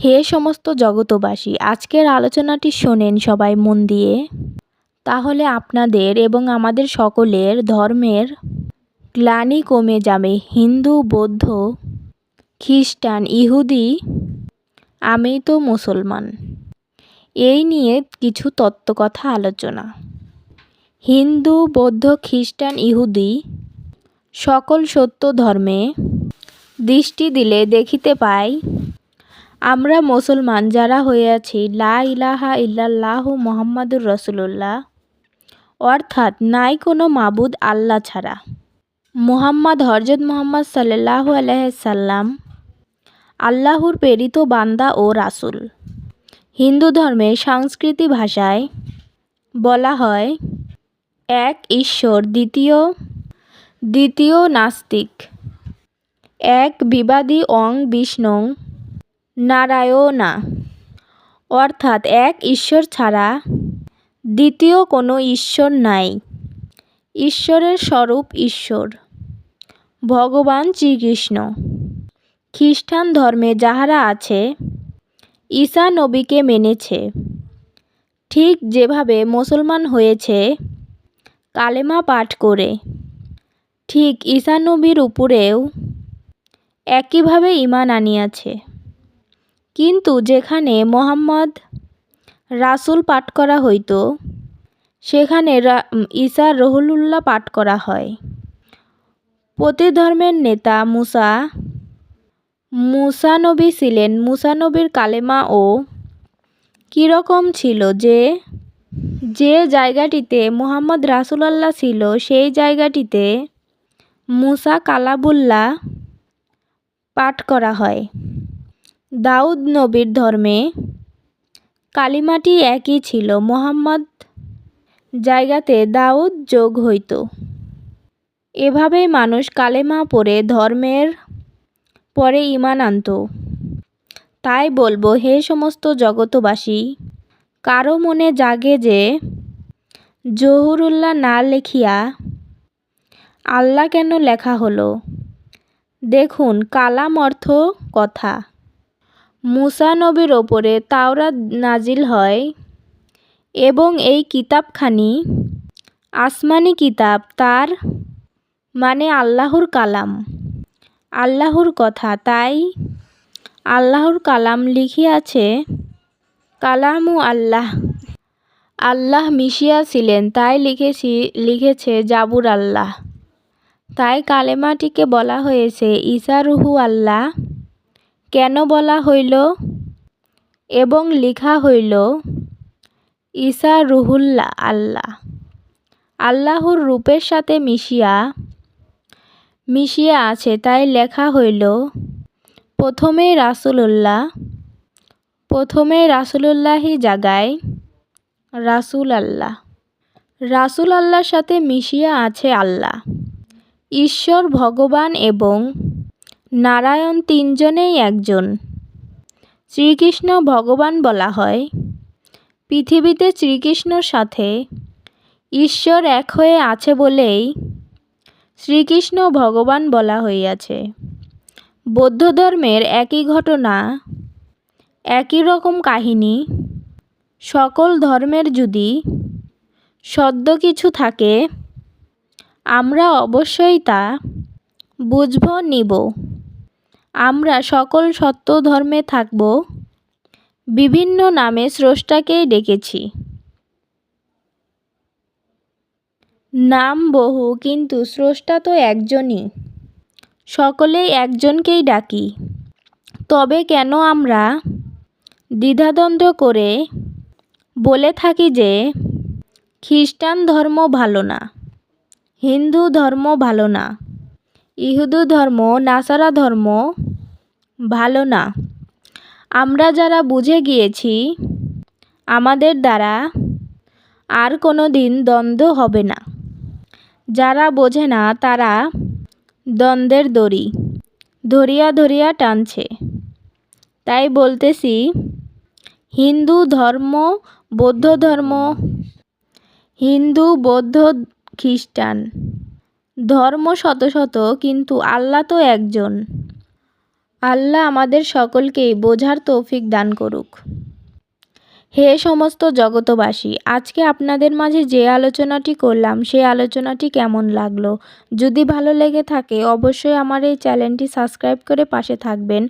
হে সমস্ত জগতবাসী, আজকের আলোচনাটি শোনেন সবাই মন দিয়ে। তাহলে আপনাদের এবং আমাদের সকলের ধর্মের গ্লানি কমে যাবে। হিন্দু, বৌদ্ধ, খ্রিস্টান, ইহুদি আমি তো মুসলমান। এই নিয়ে কিছু তত্ত্বকথা আলোচনা। হিন্দু, বৌদ্ধ, খ্রিস্টান, ইহুদি সকল সত্য ধর্মে দৃষ্টি দিলে দেখিতে পাই আমরা মুসলমান যারা হয়ে আছি, লা ইলাহা ইল্লাল্লাহু মোহাম্মদুর রসুল্লাহ অর্থাৎ নাই কোনো মাবুদ আল্লাহ ছাড়া। মুহাম্মদ হরজত মোহাম্মদ সাল্লাহু আলহাম আল্লাহর প্রেরিত বান্দা ও রাসুল। হিন্দু ধর্মের সংস্কৃতি ভাষায় বলা হয় এক ঈশ্বর দ্বিতীয় দ্বিতীয় নাস্তিক। এক বিবাদী অং বিষ্ণু নারায়ণা। অর্থাৎ এক ঈশ্বর ছাড়া দ্বিতীয় কোনো ঈশ্বর নাই। ঈশ্বরের স্বরূপ ঈশ্বর। ভগবান শ্রীকৃষ্ণ। খ্রিস্টান ধর্মে যাহারা আছে, ঈসা নবীকে মেনেছে। ঠিক যেভাবে মুসলমান হয়েছে, কালেমা পাঠ করে। ঠিক ঈসা নবীর উপরেও একইভাবে ইমান আনিয়াছে। কিন্তু যেখানে মোহাম্মদ রাসুল পাঠ করা হইতো, সেখানে ঈসা রহুলুল্লাহ পাঠ করা হয়। প্রতি ধর্মের নেতা মুসা মুসানবী ছিলেন। মুসানবীর কালেমা ও কীরকম ছিল যে যে জায়গাটিতে মোহাম্মদ রাসুলাল্লাহ ছিল, সেই জায়গাটিতে মুসা কালাবুল্লাহ পাঠ করা হয়। দাউদ নবীর ধর্মে কালিমাটি একই ছিল। মোহাম্মদ জায়গাতে দাউদ যোগ হইত। এভাবেই মানুষ কালেমা পড়ে ধর্মের পরে ইমান আনত। তাই বলব, হে সমস্ত জগতবাসী, কারও মনে জাগে যে জহুরুল্লাহ না লেখিয়া আল্লাহ কেন লেখা হলো? দেখুন, কালাম অর্থ কথা। মুসা নবীর ওপরে তাওরাত নাজিল হয় এবং এই কিতাবখানি আসমানি কিতাব তার মানে আল্লাহর কালাম। আল্লাহর কথা, তাই আল্লাহর কালাম লিখিয়াছে, কালামু আল্লাহ। আল্লাহ মিশিয়াছিলেন, তাই লিখেছি, লিখেছে জাবুর আল্লাহ। তাই কালেমাটিকে বলা হয়েছে ইসারুহু আল্লাহ। কেন বলা হইল? এবং লিখা হইল, ঈসা রুহুল্লা আল্লাহ। আল্লাহর রূপের সাথে মিশিয়া মিশিয়া আছে তাই লেখা হইল, প্রথমে রাসুলুল্লাহ, প্রথমে রাসুলুল্লাহি জাগায়, রাসুল আল্লাহ। রাসুল আল্লাহর সাথে মিশিয়া আছে আল্লাহ। ঈশ্বর ভগবান এবং নারায়ণ তিনজনেই একজন। শ্রীকৃষ্ণ ভগবান বলা হয়। পৃথিবীতে শ্রীকৃষ্ণর সাথে ঈশ্বর এক হয়ে আছে বলেই শ্রীকৃষ্ণ ভগবান বলা হইয়াছে। বৌদ্ধ ধর্মের একই ঘটনা, একই রকম কাহিনী, সকল ধর্মের যদি সদ্য কিছু থাকে, আমরা অবশ্যই তা বুঝব, নিব। আমরা সকল সত্য ধর্মে থাকব। বিভিন্ন নামে স্রষ্টাকেই ডেকেছি। নাম বহু, কিন্তু স্রষ্টা তো একজনই। সকলেই একজনকেই ডাকি। তবে কেন আমরা দ্বিধাদ্বন্দ্ব করে বলে থাকি যে, খ্রিস্টান ধর্ম ভালো না, হিন্দু ধর্ম ভালো না, ইহুদু ধর্ম, নাসারা ধর্ম ভালো না। আমরা যারা বুঝে গিয়েছি, আমাদের দ্বারা আর কোনো দিন দ্বন্দ্ব হবে না। যারা বোঝে না, তারা দ্বন্দ্বের দড়ি ধরিয়া ধরিয়া টানছে। তাই বলতেছি, হিন্দু ধর্ম, বৌদ্ধ ধর্ম, হিন্দু, বৌদ্ধ, খ্রিস্টান, ধর্ম শত শত, কিন্তু আল্লাহ তো একজন। আল্লাহ আমাদের সকলকেই বোঝার তৌফিক দান করুক। হে সমস্ত জগতবাসী, আজকে আপনাদের মাঝে যে আলোচনাটি করলাম, সেই আলোচনাটি কেমন লাগল? যদি ভালো লেগে থাকে, অবশ্যই আমার এই চ্যানেলটি সাবস্ক্রাইব করে পাশে থাকবেন।